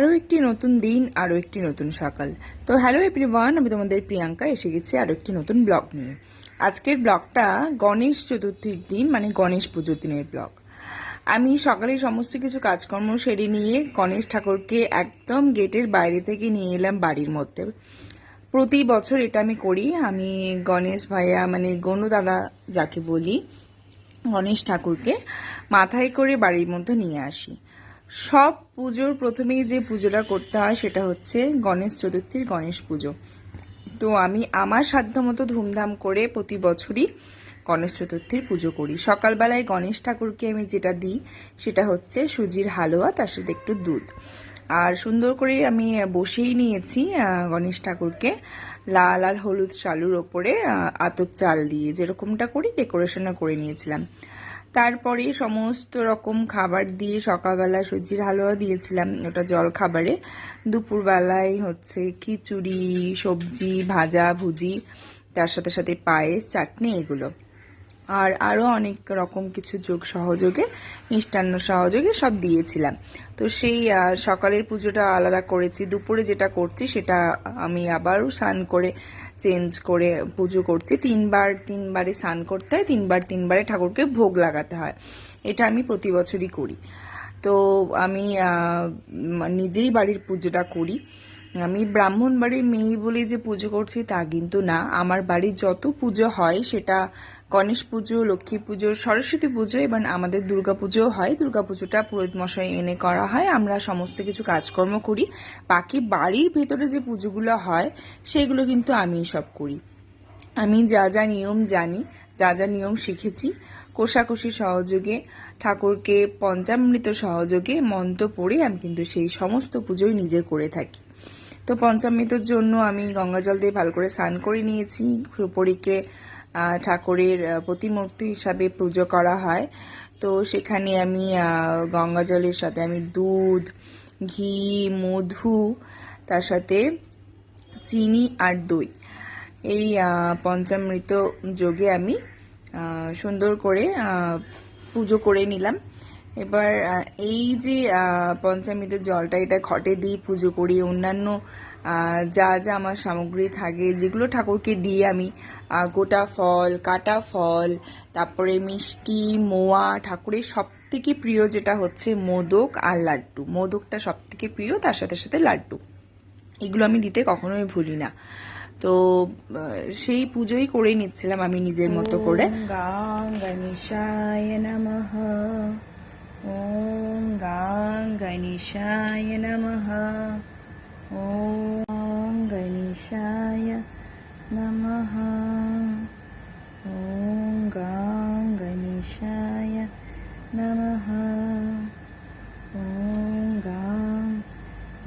আরও একটি নতুন দিন আরও একটি নতুন সকাল। তো হ্যালো এভরিওয়ান আমি তোমাদের প্রিয়াঙ্কা, এসে গেছি আরও একটি নতুন ব্লগ নিয়ে। আজকের ব্লগটা গণেশ চতুর্থীর দিন মানে গণেশ পুজোর দিনের ব্লগ। আমি সকালে সমস্ত কিছু কাজকর্ম সেরে নিয়ে গণেশ ঠাকুরকে একদম গেটের বাইরে থেকে নিয়ে এলাম বাড়ির মধ্যে। প্রতি বছর এটা আমি করি, আমি গণেশ ভাইয়া মানে গনু দাদা যাকে বলি, গণেশ ঠাকুরকে মাথায় করে বাড়ির মধ্যে নিয়ে আসি। সব পুজোর প্রথমেই যে পুজোটা করতে হয় সেটা হচ্ছে গণেশ চতুর্থীর গণেশ পুজো। তো আমি আমার সাধ্যমতো ধুমধাম করে প্রতি বছরই গণেশ চতুর্থীর পুজো করি। সকালবেলায় গণেশ ঠাকুরকে আমি যেটা দিই সেটা হচ্ছে সুজির হালুয়া, তার সাথে একটু দুধ। আর সুন্দর করে আমি বসেই নিয়েছি গণেশ ঠাকুরকে। লাল আর হলুদ শালুর ওপরে আতপ চাল দিয়ে যেরকমটা করি ডেকোরেশনও করে নিয়েছিলাম। তারপরে সমস্ত রকম খাবার দিয়ে সকালবেলা সুজির হালুয়া দিয়েছিলাম, ওটা জল খাবারে। দুপুরবেলায় হচ্ছে খিচুড়ি, সবজি, ভাজা, ভুজি, তার সাথে সাথে পায়েস, চাটনি, এগুলো। আর আরও অনেক রকম কিছু যোগ সহযোগে, মিষ্টান্ন সহযোগে সব দিয়েছিলাম। তো সেই সকালের পুজোটা আলাদা করেছি। দুপুরে যেটা করছি সেটা আমি আবারও স্নান করে চেঞ্জ করে পুজো করছি। তিনবার, তিনবারে স্নান করতে হয়, তিনবার, তিনবারে ঠাকুরকে ভোগ লাগাতে হয়। এটা আমি প্রতি বছরই করি। তো আমি নিজেই বাড়ির পুজোটা করি। আমি ব্রাহ্মণ বাড়ির মেয়ে বলে যে পুজো করছি তা কিন্তু না। আমার বাড়ির যত পুজো হয় সেটা গণেশ পুজো, লক্ষ্মী পুজো, সরস্বতী পুজো, এবং আমাদের দুর্গা পুজোও হয়। দুর্গা পুজোটা পুরোহিত মশাই এনে করা হয়। আমরা সমস্ত কিছু কাজকর্ম করি। বাকি বাড়ির ভেতরে যে পুজোগুলো হয়, সেগুলো কিন্তু আমিই সব করি। আমি যা যা নিয়ম জানি, যা যা নিয়ম শিখেছি, কোষাকষি সহযোগে, ঠাকুরকে পঞ্চামৃত সহযোগে মন্ত্র পড়ে আমি কিন্তু সেই সমস্ত পুজোই নিজে করে থাকি। তো পঞ্চামৃতর জন্য আমি গঙ্গা জল দিয়ে ভালো করে স্নান করে নিয়েছি। সুপরিকে ঠাকুরের প্রতিমূর্তি হিসাবে পুজো করা হয়। তো সেখানে আমি গঙ্গা জলের সাথে আমি দুধ, ঘি, মধু, তার সাথে চিনি আর দই। এই পঞ্চামৃত যোগে আমি সুন্দর করে পুজো করে নিলাম। এবার এই যে পঞ্চামৃতের জলটা এটা ঘটে দিই পুজো করি, অন্যান্য যা যা আমার সামগ্রী থাকে, যেগুলো ঠাকুরকে দিয়ে আমি গোটা ফল, কাটা ফল, তারপরে মিষ্টি, মোয়া, ঠাকুরের সব থেকে প্রিয় যেটা হচ্ছে মোদক আর লাড্ডু। মোদকটা সব থেকে প্রিয়, তার সাথে সাথে লাড্ডু। এগুলো আমি দিতে কখনোই ভুলি না। তো সেই পুজোই করে নিচ্ছিলাম আমি নিজের মতো করে। গাং গণেশায় নমঃ। ஓம் காங் கணேஷாய நமஹா ஓம் கணேஷாய நமஹா ஓம் காங் கணேஷாய நமஹா ஓம் காங்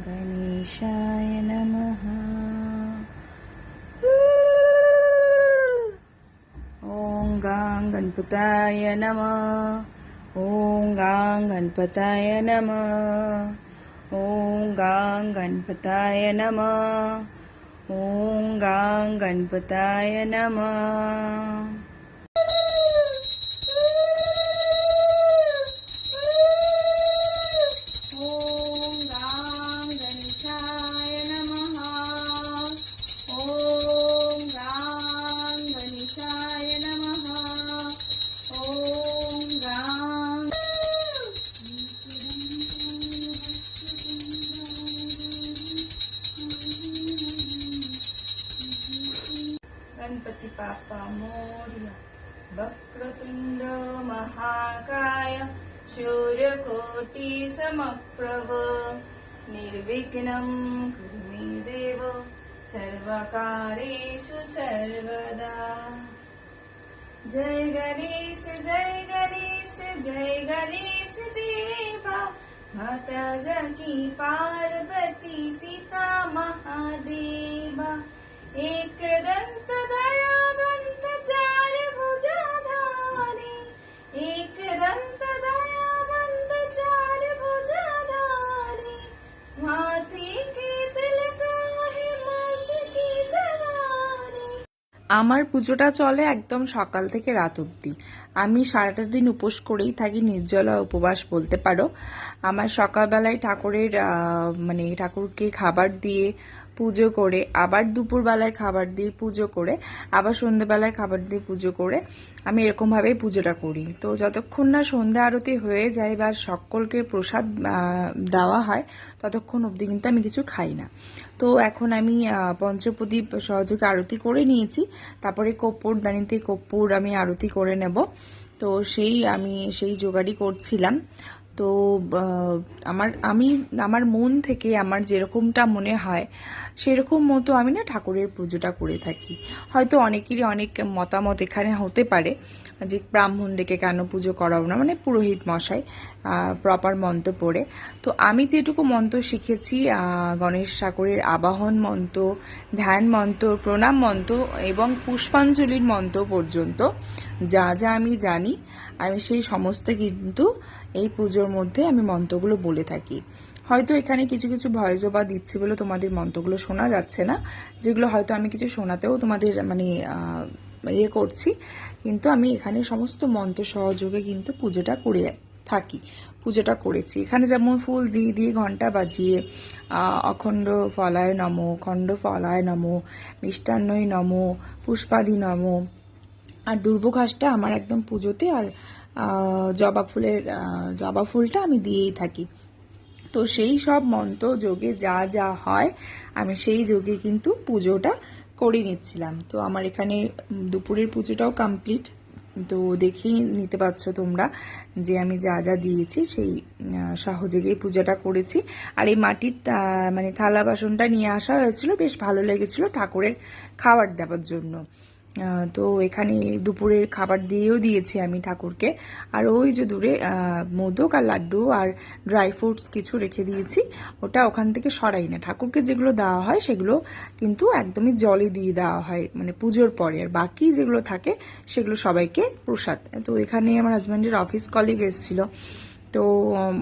கணேஷாய நமஹா ஓம் காங் கண்புதாய நம ॐ गां गणपताय नमः ॐ गां गणपताय नमः ॐ गां गणपताय नमः गणपती बाप्पा मोर्या वक्रतुंड महाकाय शूर्यकोटि समप्रभ, निर्विघ्नं कुरु मे देव, सर्वकारेषु सर्वदा। जय गणेश जय गणेश जय गणेश देवा माता जकी पार्वती पिता महादेवा, एक আমার পুজোটা চলে একদম সকাল থেকে রাত অবধি। আমি সারাটা দিন উপোস করেই থাকি, নির্জলা উপবাস বলতে পারো। আমার সকালবেলায় ঠাকুরের মানে ঠাকুরকে খাবার দিয়ে পুজো করে, আবার দুপুরবেলায় খাবার দিয়ে পুজো করে, আবার সন্ধ্যেবেলায় খাবার দিয়ে পুজো করে, আমি এরকমভাবেই পুজোটা করি। তো যতক্ষণ না সন্ধ্যা আরতি হয়ে যায় বা সকলকে প্রসাদ দেওয়া হয়, ততক্ষণ অবধি কিন্তু আমি কিছু খাই না। তো এখন আমি পঞ্চপ্রদীপ সহযোগে আরতি করে নিয়েছি, তারপরে কর্পূর দানিতে কর্পূর আমি আরতি করে নেব। তো সেই আমি, সেই জোগাড়ই করছিলাম। তো আমার, আমি, আমার মন থেকে আমার যেরকমটা মনে হয়, সেরকম মতো আমি না ঠাকুরের পুজোটা করে থাকি। হয়তো অনেকেরই অনেক মতামত এখানে হতে পারে যে ব্রাহ্মণ ডেকে কেন পুজো করাও না মানে পুরোহিত মশাই প্রপার মন্ত্র পড়ে। তো আমি যেটুকু মন্ত্র শিখেছি গণেশ ঠাকুরের আবাহন মন্ত্র, ধ্যান মন্ত্র, প্রণাম মন্ত্র এবং পুষ্পাঞ্জলির মন্ত্র পর্যন্ত যা যা আমি জানি, আমি সেই সমস্ত কিন্তু এই পুজোর মধ্যে আমি মন্ত্রগুলো বলে থাকি। হয়তো এখানে কিছু কিছু ভয়েস বা দিচ্ছি বলে তোমাদের মন্ত্রগুলো শোনা যাচ্ছে না, যেগুলো হয়তো আমি কিছু শোনাতেও তোমাদের মানে ইয়ে করছি, কিন্তু আমি এখানে সমস্ত মন্ত্র সহযোগে কিন্তু পুজোটা করে থাকি, পুজোটা করেছি। এখানে যেমন ফুল দিয়ে দিয়ে ঘণ্টা বাজিয়ে অখণ্ড ফলায় নম, খণ্ড ফলায় নম মিষ্টান্নই নম, পুষ্পাদি নম আর দুর্বঘাসটা আমার একদম পুজোতে আর জবা ফুলের জবা ফুলটা আমি দিয়েই থাকি। তো সেই সব মন্ত্র যোগে যা যা হয়, আমি সেই যোগে কিন্তু পুজোটা করে নিচ্ছিলাম। তো আমার এখানে দুপুরের পুজোটাও কমপ্লিট তো দেখেই নিতে পারছ তোমরা যে আমি যা যা দিয়েছি সেই সহযোগেই পুজোটা করেছি। আর এই মাটির মানে থালা বাসনটা নিয়ে আসা হয়েছিল, বেশ ভালো লেগেছিল ঠাকুরের খাবার দেওয়ার জন্য। তো এখানে দুপুরের খাবার দিয়েও দিয়েছি আমি ঠাকুরকে। আর ওই যে দূরে মোদক আর লাড্ডু আর ড্রাই ফ্রুটস কিছু রেখে দিয়েছি। ওটা ওখান থেকে সরাই না। ঠাকুরকে যেগুলো দেওয়া হয় সেগুলো কিন্তু একদমই জলে দিয়ে দেওয়া হয় মানে পুজোর পরে। আর বাকি যেগুলো থাকে সেগুলো সবাইকে প্রসাদ। তো এখানে আমার হাজব্যান্ডের অফিস কলিগ এসেছিল। তো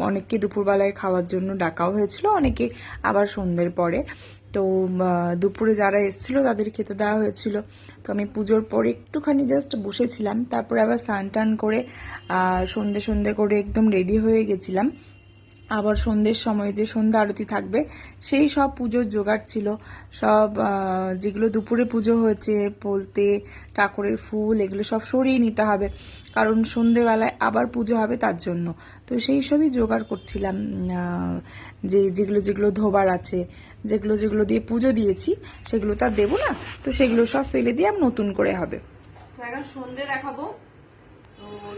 অনেককে দুপুরবেলায় খাওয়ার জন্য ডাকাও হয়েছিল, অনেকে আবার সন্ধ্যের পরে। তো দুপুরে যারা এসেছিল তাদের খেতে দেওয়া হয়েছিল। তো আমি পুজোর পরে একটুখানি জাস্ট বসেছিলাম, তারপরে আবার স্নান টান করে সন্ধে সন্ধে করে একদম রেডি হয়ে গেছিলাম। আবার সন্ধ্যের সময় যে সন্ধ্যা আরতি থাকবে, সেই সব পুজোর জোগাড় ছিল। সব যেগুলো দুপুরে পুজো হয়েছে, বলতে ঠাকুরের ফুল, এগুলো সব সরিয়ে নিতে হবে। কারণ সন্ধেবেলায় আবার পুজো হবে তার জন্য। তো সেই সবই জোগাড় করছিলাম যে যেগুলো যেগুলো ধোবার আছে, যেগুলো যেগুলো দিয়ে পুজো দিয়েছি, সেগুলো তো আর দেবো না। তো সেগুলো সব ফেলে দিয়ে আর নতুন করে হবে। এখন দেখাবো।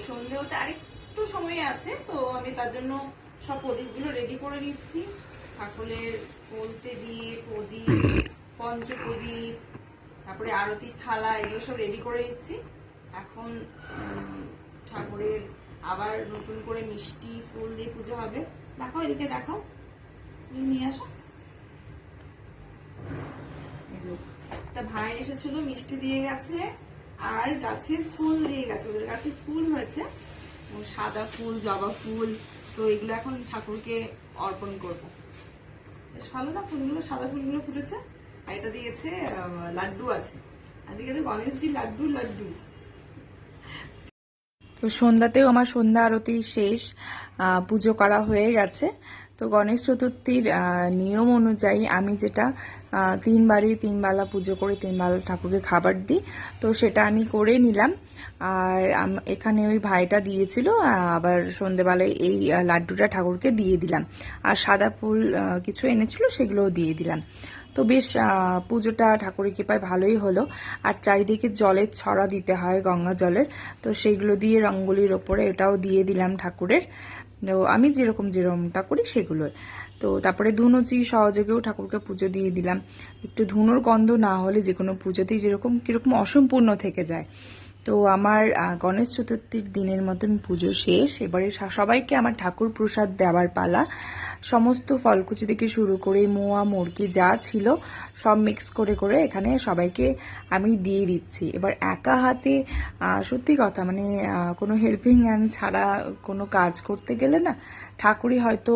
তো হতে আরেকটু সময় আছে, তো আমি তার জন্য সব প্রদীপগুলো রেডি করে নিচ্ছি। ঠাকুরের বলতে দিয়ে প্রদীপ, পঞ্চপ্রদীপ, তারপরে আরতির থালা, এগুলো সব রেডি করে নিচ্ছি। এখন ঠাকুরের আবার নতুন করে মিষ্টি ফুল দিয়ে পুজো হবে। দেখাও এদিকে, দেখাও। তুমি নিয়ে আসো। একটা ভাই এসেছিল, মিষ্টি দিয়ে গেছে আর গাছের ফুল দিয়ে গেছে। ওদের গাছে ফুল হয়েছে। সাদা ফুল, জবা ফুল তো এগুলো এখন ঠাকুরকে অর্পণ করব। বেশ ভালো না? ফুলগুলো, সাদা ফুলগুলো ফুটেছে। আর এটা দিয়েছে লাড্ডু আছে। আজকে গণেশজি লাড্ডু লাড্ডু। তো সন্ধ্যাতেও আমার সন্ধ্যা আরতি শেষ পুজো করা হয়ে গেছে। তো গণেশ চতুর্থীর নিয়ম অনুযায়ী আমি যেটা তিনবারই তিনবেলা পুজো করে তিনবেলা ঠাকুরকে খাবার দিই, তো সেটা আমি করে নিলাম। আর এখানে ওই ভাইটা দিয়েছিল আবার সন্ধেবেলায় এই লাড্ডুটা ঠাকুরকে দিয়ে দিলাম। আর সাদা ফুল কিছু এনেছিল সেগুলোও দিয়ে দিলাম। তো বেশ পুজোটা ঠাকুরের কৃপায় ভালোই হলো। আর চারিদিকে জলের ছড়া দিতে হয় গঙ্গা জলের। তো সেইগুলো দিয়ে রঙ্গোলির ওপরে এটাও দিয়ে দিলাম ঠাকুরের। তো আমি যেরকম যেরকমটা করি সেগুলো তো তারপরে ধুনুচি সহযোগেও ঠাকুরকে পুজো দিয়ে দিলাম। একটু ধুনোর গন্ধ না হলে যে কোনো পুজোতেই যেরকম, কীরকম অসম্পূর্ণ থেকে যায়। তো আমার গণেশ চতুর্থীর দিনের মতন পুজো শেষ। এবারে সবাইকে আমার ঠাকুর প্রসাদ দেওয়ার পালা। সমস্ত ফলকুচি থেকে শুরু করে মোয়া, মুরগি যা ছিল সব মিক্স করে করে এখানে সবাইকে আমি দিয়ে দিচ্ছি। এবার একা হাতে সত্যি কথা মানে কোনো হেল্পিং হ্যান্ড ছাড়া কোনো কাজ করতে গেলে না ঠাকুরই হয়তো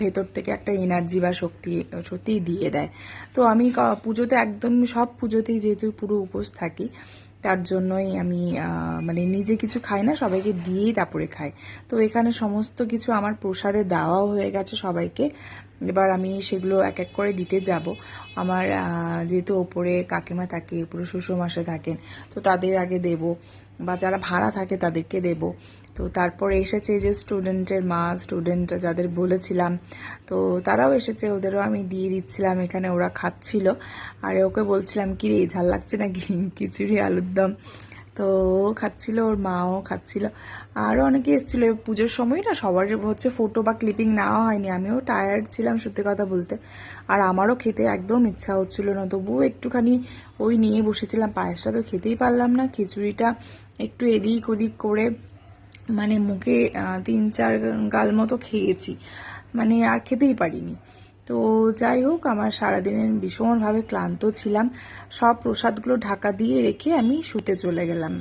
ভেতর থেকে একটা এনার্জি বা শক্তি, সত্যিই দিয়ে দেয়। তো আমি পুজোতে একদম সব পুজোতেই যেহেতু পুরো উপোস থাকি তার জন্যই আমি মানে নিজে কিছু খাই না, সবাইকে দিয়েই তারপরে খাই। তো এখানে সমস্ত কিছু আমার প্রসাদে দেওয়াও হয়ে গেছে সবাইকে। এবার আমি সেগুলো এক এক করে দিতে যাব। আমার যেহেতু ওপরে কাকিমা থাকে উপরে শ্বশুরমশাই থাকেন, তো তাদের আগে দেব বা যারা ভাড়া থাকে তাদেরকে দেব। তো তারপরে এসেছে যে স্টুডেন্টের মা স্টুডেন্ট যাদের বলেছিলাম, তো তারাও এসেছে, ওদেরও আমি দিয়ে দিচ্ছিলাম, এখানে ওরা খাচ্ছিল। আর ওকে বলছিলাম কি রে ঝাল লাগছে নাকি? খিচুড়ি, আলুর দম। তো খাচ্ছিল, ওর মাও খাচ্ছিল। আরও অনেকে এসেছিল। পুজোর সময় না সবার হচ্ছে ফটো বা ক্লিপিং নেওয়া হয়নি। আমিও টায়ার্ড ছিলাম সত্যি কথা বলতে। আর আমারও খেতে একদম ইচ্ছা হচ্ছিল না। তবুও একটুখানি ওই নিয়ে বসেছিলাম। পায়েসটা তো খেতেই পারলাম না। খিচুড়িটা একটু এদিক ওদিক করে মানে মুখে তিন চার গাল মতো খেয়েছি। মানে আর খেতেই পারিনি। তো যাই হোক, আমার সারাদিনের ভীষণভাবে ক্লান্ত ছিলাম। সব প্রসাদগুলো ঢাকা দিয়ে রেখে আমি শুতে চলে গেলাম।